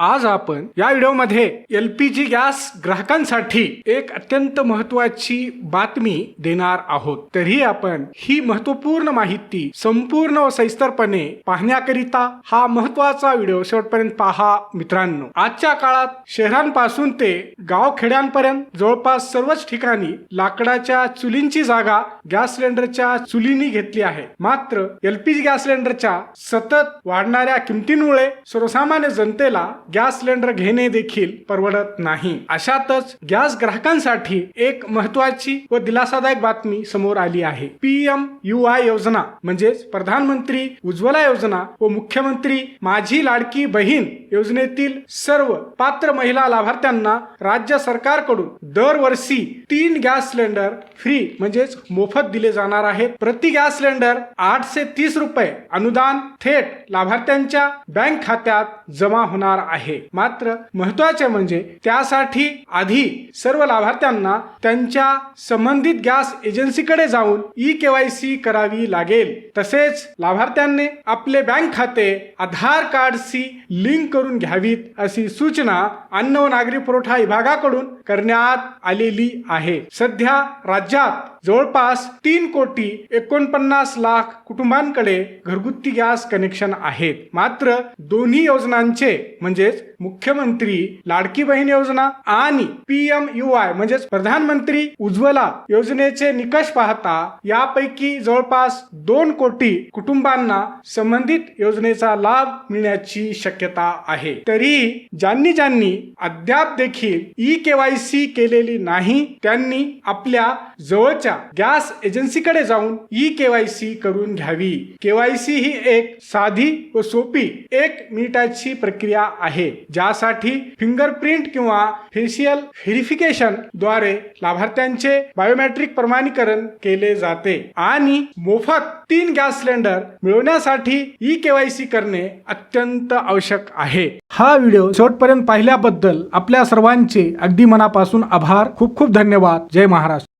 आज आपण या व्हिडिओमध्ये एल पी जी गॅस ग्राहकांसाठी एक अत्यंत महत्वाची बातमी देणार आहोत. तरी आपण ही महत्त्वपूर्ण माहिती संपूर्ण व सविस्तरपणे पाहण्याकरिता हा महत्त्वाचा व्हिडिओ शेवटपर्यंत पहा मित्रांनो. आजच्या काळात शहरांपासून ते गावखेड्यांपर्यंत जवळपास सर्वच ठिकाणी लाकडाच्या चुलींची जागा गॅस सिलेंडरच्या चुलींनी घेतली आहे. मात्र एलपीजी गॅस सिलेंडरच्या सतत वाढणाऱ्या किमतींमुळे सर्वसामान्य जनतेला गॅस सिलेंडर घेणे देखील परवडत नाही. अशातच गॅस ग्राहकांसाठी एक महत्वाची व दिलासादायक बातमी समोर आली आहे. पीएम यू आय योजना म्हणजेच प्रधानमंत्री उज्ज्वला योजना व मुख्यमंत्री माझी लाडकी बहीण योजनेतील सर्व पात्र महिला लाभार्थ्यांना राज्य सरकारकडून दरवर्षी तीन गॅस सिलेंडर फ्री म्हणजेच मोफत दिले जाणार आहेत. प्रति गॅस सिलेंडर आठशे तीस रुपये अनुदान थेट लाभार्थ्यांच्या बँक खात्यात जमा होणार आहे. मात्र महत्त्वाचे म्हणजे त्यासाठी आधी सर्व लाभार्थ्यांना त्यांच्या संबंधित गॅस एजन्सीकडे जाऊन ई केवायसी करावी लागेल. तसेच लाभार्थ्यांनी आपले बँक खाते आधार कार्डशी लिंक करून घ्यावीत अशी सूचना अन्न व नागरी पुरवठा विभागाकडून करण्यात आलेली आहे. सध्या राज्यात जवळपास तीन कोटी एकोणपन्नास लाख कुटुंबांकडे घरगुती गॅस कनेक्शन आहेत. मात्र दोन्ही योजनांचे म्हणजे म्हणजेच मुख्यमंत्री लाडकी बहीण योजना आणि पीएम यू आय म्हणजेच प्रधानमंत्री उज्ज्वला योजनेचे निकष पाहता यापैकी जवळपास दोन कोटी कुटुंबांना संबंधित योजनेचा लाभ मिळण्याची शक्यता आहे. तरी ज्यांनी ज्यांनी अद्याप देखील ई केवायसी केलेली नाही त्यांनी आपल्या जवळच्या गॅस एजन्सीकडे जाऊन ई केवायसी करून घ्यावी. केवायसी ही एक साधी व सोपी एक मिनिटाची प्रक्रिया आहे. आहे ज्यासाठी फिंगरप्रिंट किंवा फेशियल व्हेरिफिकेशनद्वारे लाभार्थ्यांचे बायोमेट्रिक प्रमाणीकरण केले जाते. आणि मोफत तीन गॅस सिलेंडर मिळवण्यासाठी ई केवायसी करणे अत्यंत आवश्यक आहे. हा व्हिडिओ शेवटपर्यंत पाहिल्याबद्दल आपल्या सर्वांचे अगदी मनापासून आभार. खूप खूप धन्यवाद. जय महाराष्ट्र.